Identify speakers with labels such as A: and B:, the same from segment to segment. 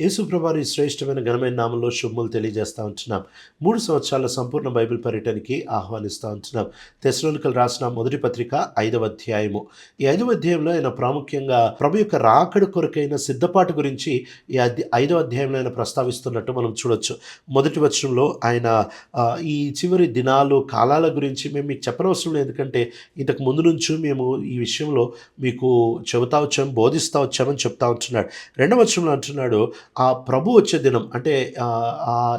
A: యేసుప్రభారి శ్రేష్టమైన ఘనమైన నామంలో శుభములు తెలియజేస్తా ఉంటున్నాం. మూడు సంవత్సరాల సంపూర్ణ బైబిల్ పర్యటనకి ఆహ్వానిస్తూ ఉంటున్నాం. తెసలోనికలు రాసిన మొదటి పత్రిక ఐదవ అధ్యాయము. ఈ ఐదవ అధ్యాయంలో ఆయన ప్రాముఖ్యంగా ప్రభు యొక్క రాకడ కొరకైన సిద్ధపాటు గురించి ఈ అధ్య ఐదవ అధ్యాయంలో ఆయన ప్రస్తావిస్తున్నట్టు మనం చూడొచ్చు. మొదటి వచనంలో ఆయన ఈ చివరి దినాలు కాలాల గురించి మేము మీకు చెప్పనవసరం లేదు. ఎందుకంటే ఇంతకు ముందు నుంచి మేము ఈ విషయంలో మీకు చెబుతా వచ్చాం బోధిస్తా వచ్చామని చెప్తా ఉంటున్నాడు. రెండవ వచనంలో అంటున్నాడు ఆ ప్రభు వచ్చే దినం అంటే ఆ,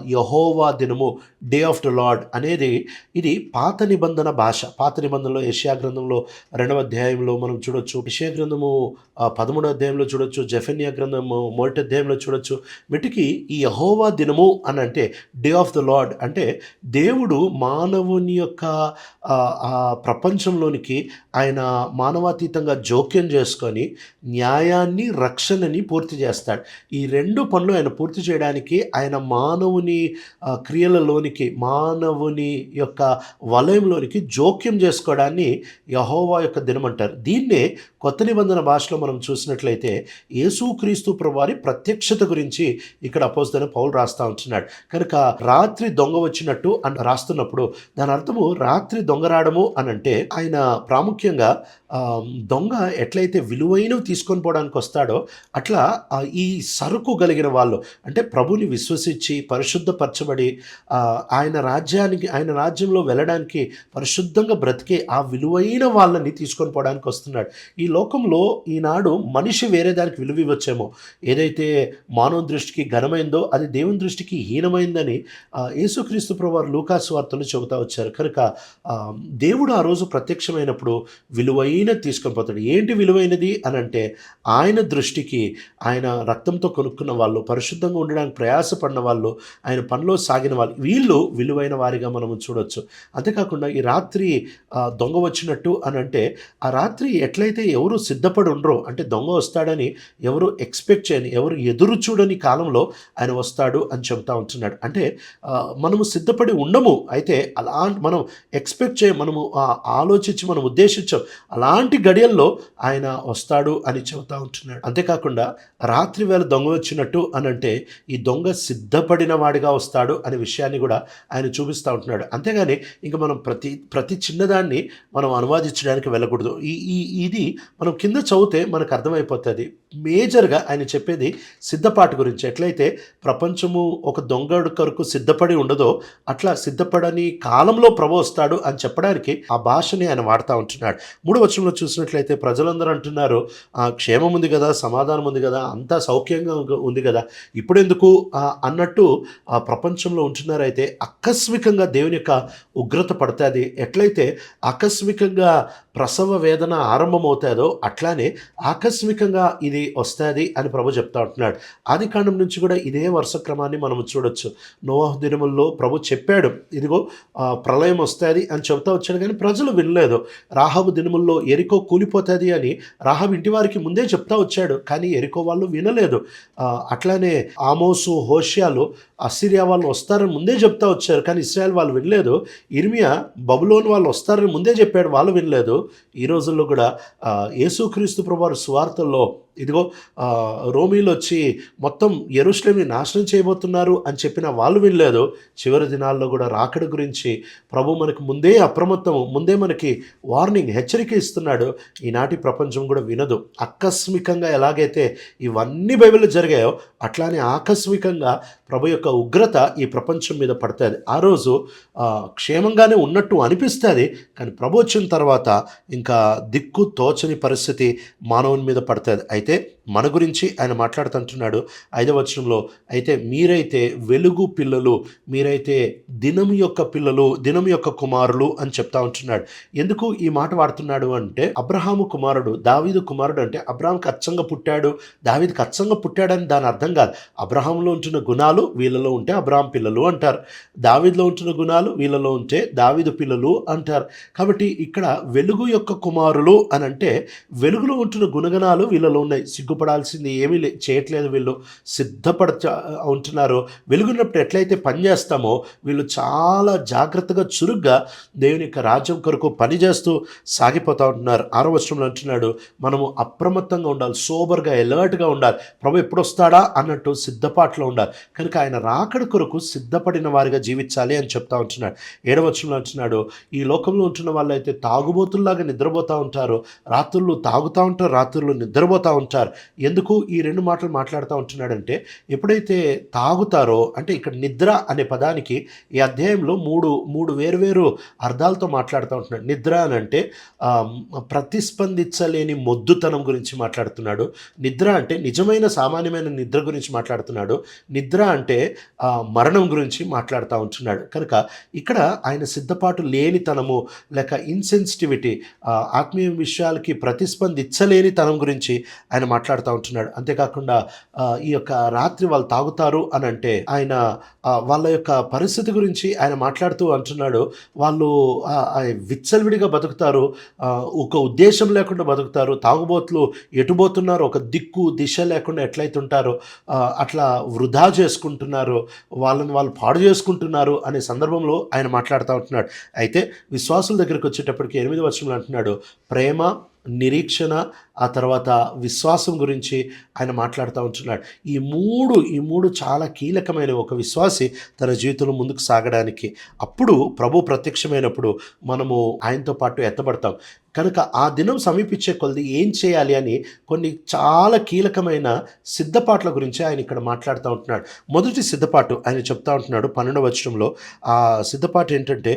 A: యహోవా దినము డే ఆఫ్ ద లార్డ్ అనేది ఇది పాత నిబంధన భాష. పాత నిబంధనలో ఏషియా గ్రంథంలో రెండవ అధ్యాయంలో మనం చూడొచ్చు. యష్యా గ్రంథము ఆ, పదమూడవ అధ్యాయంలో చూడొచ్చు. జఫన్యా గ్రంథము మొదటి అధ్యాయంలో చూడొచ్చు. వీటికి ఈ యహోవా దినము అని అంటే డే ఆఫ్ ద లార్డ్ అంటే దేవుడు మానవుని యొక్క ప్రపంచంలోనికి ఆయన మానవాతీతంగా జోక్యం చేసుకొని న్యాయాన్ని రక్షణని పూర్తి చేస్తాడు. ఈ రెండు పనులు ఆయన పూర్తి చేయడానికి ఆయన మానవుని క్రియలలోనికి మానవుని యొక్క వలయంలోనికి జోక్యం చేసుకోవడాన్ని యహోవా యొక్క దినం అంటారు దీన్నే కొత్త నిబంధన భాషలో మనం చూసినట్లయితే యేసుక్రీస్తు ప్రభువారి ప్రత్యక్షత గురించి ఇక్కడ అపోజిట్ పౌలు రాస్తా ఉంటున్నాడు. కనుక రాత్రి దొంగ వచ్చినట్టు అని రాస్తున్నప్పుడు దాని అర్థము రాత్రి దొంగ రావడము అని అంటే ఆయన ప్రాముఖ్యంగా దొంగ ఎట్లయితే విలువైనవి తీసుకొని పోవడానికి వస్తాడో అట్లా ఈ సరుకు కలిగిన వాళ్ళు. అంటే ప్రభుని విశ్వసించి పరిశుద్ధపరచబడి ఆయన రాజ్యానికి ఆయన రాజ్యంలో వెళ్ళడానికి పరిశుద్ధంగా బ్రతికే ఆ విలువైన వాళ్ళని తీసుకొని పోవడానికి వస్తున్నాడు. ఈ లోకంలో ఈనాడు మనిషి వేరే దానికి విలువ ఇవ్వచ్చేమో. ఏదైతే మానవ దృష్టికి ఘనమైందో అది దేవుని దృష్టికి హీనమైందని యేసుక్రీస్తు ప్రభువారు లూకాసు వార్తలు చెబుతా వచ్చారు. కనుక దేవుడు ఆ రోజు ప్రత్యక్షమైనప్పుడు విలువైన తీసుకొని పోతాడు. ఏంటి విలువైనది? అని అంటే ఆయన దృష్టికి ఆయన రక్తంతో కొనుక్కున్న వాళ్ళు పరిశుద్ధంగా ఉండడానికి ప్రయాసపడిన వాళ్ళు ఆయన పనిలో సాగిన వాళ్ళు వీళ్ళు విలువైన వారిగా మనము చూడొచ్చు. అంతేకాకుండా ఈ రాత్రి దొంగ వచ్చినట్టు అని అంటే ఆ రాత్రి ఎట్లయితే ఎవరు సిద్ధపడి ఉండరో అంటే దొంగ వస్తాడని ఎవరు ఎక్స్పెక్ట్ చేయని ఎవరు ఎదురు చూడని కాలంలో ఆయన వస్తాడు అని చెబుతా ఉంటున్నాడు. అంటే మనము సిద్ధపడి ఉండము. అయితే అలా మనం ఎక్స్పెక్ట్ చేయ మనము ఆ, ఆలోచించి మనం ఉద్దేశించాం. అలాంటి గడియల్లో ఆయన వస్తాడు అని చెబుతా ఉంటున్నాడు. అంతేకాకుండా రాత్రి వేళ దొంగ వచ్చిన వచ్చినట్టు అని అంటే ఈ దొంగ సిద్ధపడిన వాడిగా వస్తాడు అనే విషయాన్ని కూడా ఆయన చూపిస్తూ ఉంటున్నాడు. అంతేగాని ఇంకా మనం ప్రతి ప్రతి చిన్నదాన్ని మనం అనువాదించడానికి వెళ్ళకూడదు. ఈ ఈ ఇది మనం కింద చదివితే మనకు అర్థమైపోతుంది. మేజర్గా ఆయన చెప్పేది సిద్ధపాటు గురించి. ఎట్లయితే ప్రపంచము ఒక దొంగడు కొరకు సిద్ధపడి ఉండదో అట్లా సిద్ధపడని కాలంలో ప్రభు వస్తాడు అని చెప్పడానికి ఆ భాషని ఆయన వాడుతూ ఉంటున్నాడు. మూడు వచనంలో చూసినట్లయితే ప్రజలందరూ అంటున్నారు "ఆ, క్షేమం ఉంది కదా సమాధానం ఉంది కదా అంతా సౌఖ్యంగా ఉంది- కదా. ఇప్పుడెందుకు? ఎందుకు అన్నట్టు ఆ ప్రపంచంలో ఉంటున్నారైతే ఆకస్మికంగా దేవుని యొక్క ఉగ్రత పడుతుంది. ఎట్లయితే ఆకస్మికంగా ప్రసవ వేదన ఆరంభమవుతుందో అట్లానే ఆకస్మికంగా ఇది వస్తుంది అని ప్రభు చెప్తా ఉంటున్నాడు. ఆది కాండం నుంచి కూడా ఇదే వరుస క్రమాన్ని మనం చూడొచ్చు. నోవాహ దినముల్లో ప్రభు చెప్పాడు ఇదిగో ప్రళయం వస్తుంది అని చెబుతా వచ్చాడు కానీ ప్రజలు వినలేదు. రాహబు దినముల్లో ఎరికో కూలిపోతుంది అని రాహబు ఇంటి వారికి ముందే చెప్తా వచ్చాడు కానీ ఎరికో వాళ్ళు వినలేదు. అట్లానే ఆమోసు హోషియాలు అసిరియా వాళ్ళు వస్తారని ముందే చెప్తా వచ్చారు కానీ ఇస్రాయల్ వాళ్ళు వినలేదు. ఇర్మియా బబులోని వాళ్ళు వస్తారని ముందే చెప్పాడు వాళ్ళు వినలేదు. ఈ రోజుల్లో కూడా ఆ, ప్రభు వారి స్వార్థల్లో ఇదిగో రోమీలు వచ్చి మొత్తం ఎరుస్లేమి నాశనం చేయబోతున్నారు అని చెప్పిన వాళ్ళు వినలేదు. చివరి దినాల్లో కూడా రాకడ గురించి ప్రభు మనకు ముందే అప్రమత్తము ముందే మనకి వార్నింగ్ హెచ్చరిక ఇస్తున్నాడు. ఈనాటి ప్రపంచం కూడా వినదు. ఆకస్మికంగా ఎలాగైతే ఇవన్నీ బైబిల్లో జరిగాయో అట్లానే ఆకస్మికంగా ప్రభు యొక్క ఉగ్రత ఈ ప్రపంచం మీద పడుతుంది. ఆ రోజు క్షేమంగానే ఉన్నట్టు అనిపిస్తుంది కానీ ప్రభు వచ్చిన తర్వాత ఇంకా దిక్కు తోచని పరిస్థితి మానవుని మీద పడుతుంది. అయితే de మన గురించి ఆయన మాట్లాడుతుంటున్నాడు. ఐదవ వచనంలో అయితే మీరైతే వెలుగు పిల్లలు మీరైతే దినం యొక్క పిల్లలు దినం యొక్క కుమారులు అని చెప్తా ఉంటున్నాడు. ఎందుకు ఈ మాట వాడుతున్నాడు అంటే అబ్రహాము కుమారుడు దావీదు కుమారుడు అంటే అబ్రహాంకి అచ్చంగా పుట్టాడు. దావీదుకి అచ్చంగా పుట్టాడని దాని అర్థం కాదు. అబ్రహాంలో ఉంటున్న గుణాలు వీళ్ళలో ఉంటే అబ్రహాం పిల్లలు అంటారు. దావీదులో ఉంటున్న గుణాలు వీళ్ళలో ఉంటే దావీదు పిల్లలు అంటారు. కాబట్టి ఇక్కడ వెలుగు యొక్క కుమారులు అని అంటే వెలుగులో ఉంటున్న గుణగణాలు వీళ్ళలో ఉన్నాయి. సిగ్గు సిగ్గుపడాల్సింది ఏమీ లే చేయట్లేదు వీళ్ళు. సిద్ధపడచ ఉంటున్నారో. వెలుగున్నప్పుడు ఎట్లయితే పని చేస్తామో వీళ్ళు చాలా జాగ్రత్తగా చురుగ్గా దేవుని యొక్క రాజ్యం కొరకు పనిచేస్తూ సాగిపోతూ ఉంటున్నారు. ఆరో వర్షంలో అంటున్నాడు మనము అప్రమత్తంగా ఉండాలి సోబర్గా ఎలర్ట్గా ఉండాలి. ప్రభు ఎప్పుడు వస్తాడా అన్నట్టు సిద్ధపాట్లో ఉండాలి. కనుక ఆయన రాకడ కొరకు సిద్ధపడిన వారిగా జీవించాలి అని చెప్తా ఉంటున్నాడు. ఏడవ వర్షంలో అంటున్నాడు ఈ లోకంలో ఉంటున్న వాళ్ళైతే తాగుబోతుల్లాగా నిద్రపోతూ ఉంటారు. రాత్రులు తాగుతూ ఉంటారు రాత్రులు నిద్రపోతూ ఉంటారు. ఎందుకు ఈ రెండు మాటలు మాట్లాడుతూ ఉంటున్నాడంటే ఎప్పుడైతే తాగుతారో అంటే ఇక్కడ నిద్ర అనే పదానికి ఈ అధ్యాయంలో మూడు మూడు వేరువేరు అర్థాలతో మాట్లాడుతూ ఉంటున్నాడు. నిద్ర అని అంటే ప్రతిస్పందించలేని మొద్దుతనం గురించి మాట్లాడుతున్నాడు. నిద్ర అంటే నిజమైన సామాన్యమైన నిద్ర గురించి మాట్లాడుతున్నాడు. నిద్ర అంటే మరణం గురించి మాట్లాడుతూ ఉంటున్నాడు. కనుక ఇక్కడ ఆయన సిద్ధపాటు లేనితనము లేక ఇన్సెన్సిటివిటీ ఆత్మీయ విషయాలకి ప్రతిస్పందించలేని తనం గురించి ఆయన మాట్లాడుతూ ఉంటున్నాడు. అంతేకాకుండా ఈ యొక్క రాత్రి వాళ్ళు తాగుతారు అని అంటే ఆయన వాళ్ళ యొక్క పరిస్థితి గురించి ఆయన మాట్లాడుతూ అంటున్నాడు. వాళ్ళు విచ్చలవిడిగా బతుకుతారు. ఒక ఉద్దేశం లేకుండా బతుకుతారు. తాగుబోతులు ఎటుపోతున్నారు ఒక దిక్కు దిశ లేకుండా ఎట్లయితుంటారో? అట్లా వృధా చేసుకుంటున్నారు. వాళ్ళని వాళ్ళు పాడు చేసుకుంటున్నారు అనే సందర్భంలో ఆయన మాట్లాడుతూ ఉంటున్నాడు. అయితే విశ్వాసుల దగ్గరికి వచ్చేటప్పటికి ఎనిమిది వర్షంలో అంటున్నాడు. ప్రేమ నిరీక్షణ ఆ తర్వాత విశ్వాసం గురించి ఆయన మాట్లాడుతూ ఉంటున్నాడు. ఈ మూడు ఈ మూడు చాలా కీలకమైన ఒక విశ్వాసి తన జీవితంలో ముందుకు సాగడానికి. అప్పుడు ప్రభు ప్రత్యక్షమైనప్పుడు మనము ఆయనతో పాటు ఎత్తబడతాం. కనుక ఆ దినం సమీపించే కొలది ఏం చేయాలి అని కొన్ని చాలా కీలకమైన సిద్ధపాట్ల గురించి ఆయన ఇక్కడ మాట్లాడుతూ ఉంటున్నాడు. మొదటి సిద్ధపాటు ఆయన చెప్తా ఉంటున్నాడు పన్నెండవ వచనంలో. ఆ సిద్ధపాటు ఏంటంటే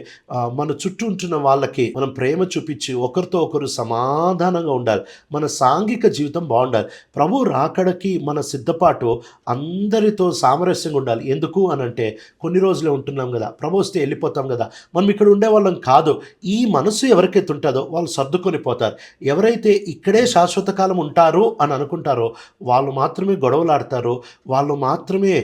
A: మన చుట్టూ ఉంటున్న వాళ్ళకి మనం ప్రేమ చూపించి ఒకరితో ఒకరు సమాధానంగా ఉండాలి. మన సాంఘిక జీవితం బాగుండాలి. ప్రభు రాకడకి మన సిద్ధపాటు అందరితో సామరస్యంగా ఉండాలి. ఎందుకు అని అంటే కొన్ని రోజులే ఉంటున్నాం కదా. ప్రభు వస్తే వెళ్ళిపోతాం కదా. మనం ఇక్కడ ఉండే వాళ్ళం కాదు. ఈ మనసు ఎవరికైతే ఉంటుందో వాళ్ళు సర్దుకొని పోతారు. ఎవరైతే ఇక్కడే శాశ్వత కాలం ఉంటారు అని అనుకుంటారో వాళ్ళు మాత్రమే గొడవలాడతారు. వాళ్ళు మాత్రమే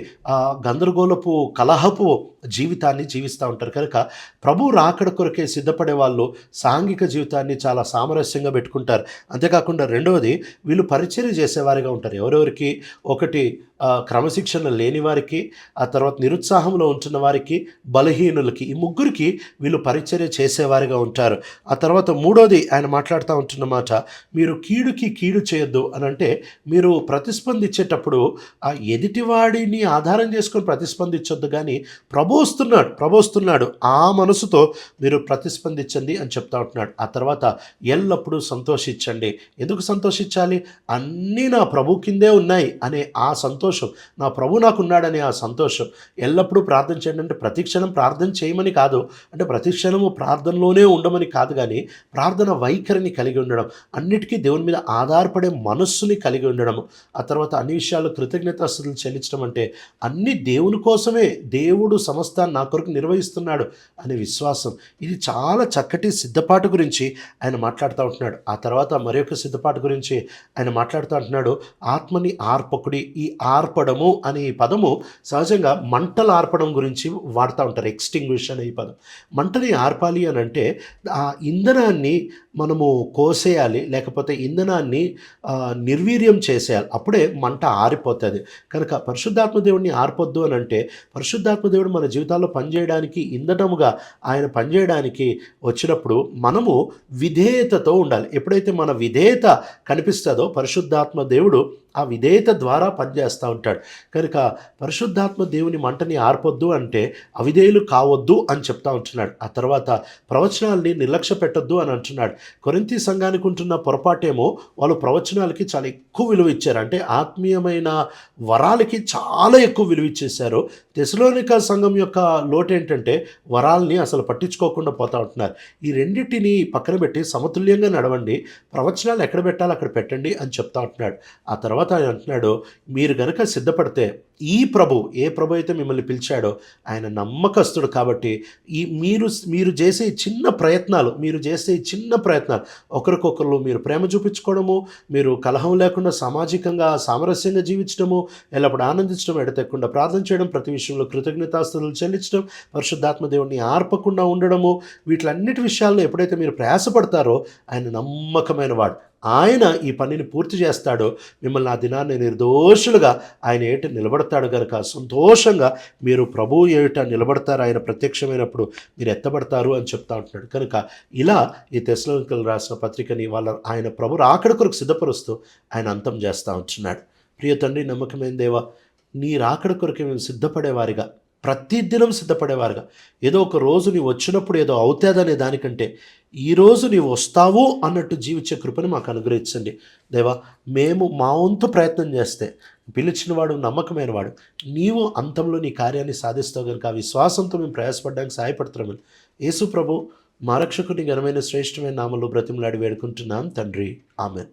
A: గందరగోళపు కలహపు జీవితాన్ని జీవిస్తూ ఉంటారు. కనుక ప్రభు రాకడ కొరకే సిద్ధపడే వాళ్ళు సాంఘిక జీవితాన్ని చాలా సామరస్యంగా పెట్టుకుంటారు. అంతేకాకుండా రెండవది వీళ్ళు పరిచర్య చేసేవారిగా ఉంటారు. ఎవరెవరికి? ఒకటి క్రమశిక్షణ లేని వారికి ఆ తర్వాత నిరుత్సాహంలో ఉంటున్న వారికి బలహీనులకి ఈ ముగ్గురికి వీళ్ళు పరిచర్య చేసేవారిగా ఉంటారు. ఆ తర్వాత మూడోది ఆయన మాట్లాడుతూ ఉంటున్నమాట మీరు కీడుకి కీడు చేయొద్దు అని అంటే మీరు ప్రతిస్పందించేటప్పుడు ఆ ఎదుటివాడిని ఆధారం చేసుకొని ప్రతిస్పందించొద్దు కానీ ప్రభోస్తున్నాడు ప్రభోస్తున్నాడు ఆ మనసుతో మీరు ప్రతిస్పందించండి అని చెప్తా ఉంటున్నాడు. ఆ తర్వాత ఎల్లప్పుడూ సంతోషించండి. ఎందుకు సంతోషించాలి? అన్నీ నా ప్రభు కిందే ఉన్నాయి అనే ఆ సంతోషం. నా ప్రభు నాకున్నాడనే ఆ సంతోషం. ఎల్లప్పుడూ ప్రార్థన చేయండి. అంటే ప్రతి క్షణం ప్రార్థన చేయమని కాదు. అంటే ప్రతిక్షణము ప్రార్థనలోనే ఉండమని కాదు కానీ ప్రార్థన వైఖరిని కలిగి ఉండడం. అన్నిటికీ దేవుని మీద ఆధారపడే మనస్సుని కలిగి ఉండడం ఆ తర్వాత అన్ని విషయాలు కృతజ్ఞతాస్తులు చెల్లించడం అంటే అన్ని దేవుని కోసమే దేవుడు సమస్తాన్ని నా కొరకు నిర్వహిస్తున్నాడు అనే విశ్వాసం. ఇది చాలా చక్కటి సిద్ధపాటు గురించి ఆయన మాట్లాడుతూ ఉంటున్నాడు. ఆ తర్వాత మరొక సిద్ధపాటు గురించి ఆయన మాట్లాడుతూ ఉంటున్నాడు ఆత్మని ఆర్పకుడి ఈ ఆర్పడము అనే ఈ పదము సహజంగా మంటలు ఆర్పడం గురించి వాడుతూ ఉంటారు ఎక్స్టింగ్విష్ అనే ఈ పదం. మంటని ఆర్పాలి అని అంటే ఆ ఇంధనాన్ని మనము కోసేయాలి లేకపోతే ఇంధనాన్ని నిర్వీర్యం చేసేయాలి. అప్పుడే మంట ఆరిపోతుంది. కనుక పరిశుద్ధాత్మ దేవుడిని ఆర్పొద్దు అని అంటే పరిశుద్ధాత్మ దేవుడు మన జీవితాల్లో పనిచేయడానికి ఇంధనముగా ఆయన పనిచేయడానికి వచ్చినప్పుడు మనము విధేయతతో ఉండాలి. ఎప్పుడైతే మన విధేయత కనిపిస్తుందో పరిశుద్ధాత్మ దేవుడు ఆ విధేయత ద్వారా పనిచేస్తూ ఉంటాడు. కనుక పరిశుద్ధాత్మ దేవుని మంటని ఆర్పొద్దు అంటే అవిధేయులు కావద్దు అని చెప్తా ఉంటున్నాడు. ఆ తర్వాత ప్రవచనాల్ని నిర్లక్ష్య పెట్టొద్దు అని అంటున్నాడు. కొరింతి సంఘానికి ఉంటున్న పొరపాటేమో వాళ్ళు ప్రవచనాలకి చాలా ఎక్కువ విలువ ఇచ్చారు. అంటే ఆత్మీయమైన వరాలకి చాలా ఎక్కువ విలువ ఇచ్చేశారు. తెసలోనిక సంఘం యొక్క లోటు ఏంటంటే వరాల్ని అసలు పట్టించుకోకుండా పోతా ఉంటున్నారు. ఈ రెండింటిని పక్కన పెట్టి సమతుల్యంగా నడవండి. ప్రవచనాలు ఎక్కడ పెట్టాలో అక్కడ పెట్టండి అని చెప్తా ఉంటున్నాడు. ఆ తర్వాత ఆయన అంటున్నాడు మీరు గనక సిద్ధపడితే ఈ ప్రభు ఏ ప్రభు అయితే మిమ్మల్ని పిలిచాడో ఆయన నమ్మకస్తుడు కాబట్టి ఈ మీరు మీరు చేసే ఈ చిన్న ప్రయత్నాలు మీరు చేసే ఈ చిన్న ప్రయత్నాలు ఒకరికొకరు మీరు ప్రేమ చూపించుకోవడము మీరు కలహం లేకుండా సామాజికంగా సామరస్యంగా జీవించడము ఎల్లప్పుడు ఆనందించడం ఎడతెక్కకుండా ప్రార్థన చేయడం ప్రతి విషయంలో కృతజ్ఞతాస్తులు చెల్లించడం పరిశుద్ధాత్మ దేవుడిని ఆర్పకుండా ఉండడము వీటిలన్నిటి విషయాల్లో ఎప్పుడైతే మీరు ప్రయాసపడతారో ఆయన నమ్మకమైన వాడు. ఆయన ఈ పనిని పూర్తి చేస్తాడో మిమ్మల్ని ఆ దినాన్ని నిర్దోషులుగా ఆయన ఏట నిలబడతాడు కనుక సంతోషంగా మీరు ప్రభు ఏట నిలబడతారు ఆయన ప్రత్యక్షమైనప్పుడు మీరు ఎత్తబడతారు అని చెప్తా ఉంటున్నాడు. కనుక ఇలా ఈ తెశలంకలు రాసిన పత్రికని వాళ్ళ ఆయన ప్రభు రాకడ కొరకు సిద్ధపరుస్తూ ఆయన అంతం చేస్తూ ఉంటున్నాడు. ప్రియ తండ్రి నమ్మకమైన దేవా నీ రాకడ కొరకు మేము సిద్ధపడేవారిగా ప్రతిదినం సిద్ధపడేవారుగా. ఏదో ఒక రోజు నీవు వచ్చినప్పుడు ఏదో అవుతాదనే దానికంటే ఈరోజు నీవు వస్తావు అన్నట్టు జీవించే కృపను మాకు అనుగ్రహించండి. దేవా మేము మా వంతు ప్రయత్నం చేస్తే పిలిచినవాడు నమ్మకమైనవాడు నీవు అంతంలో నీ కార్యాన్ని సాధిస్తావు కనుక ఆ విశ్వాసంతో మేము ప్రయాసపడడానికి సహాయపడుతున్నామని యేసు ప్రభు మా రక్షకుని ఘనమైన శ్రేష్టమైన నామలు బ్రతిమలాడి వేడుకుంటున్నాం. తండ్రి ఆమెన్.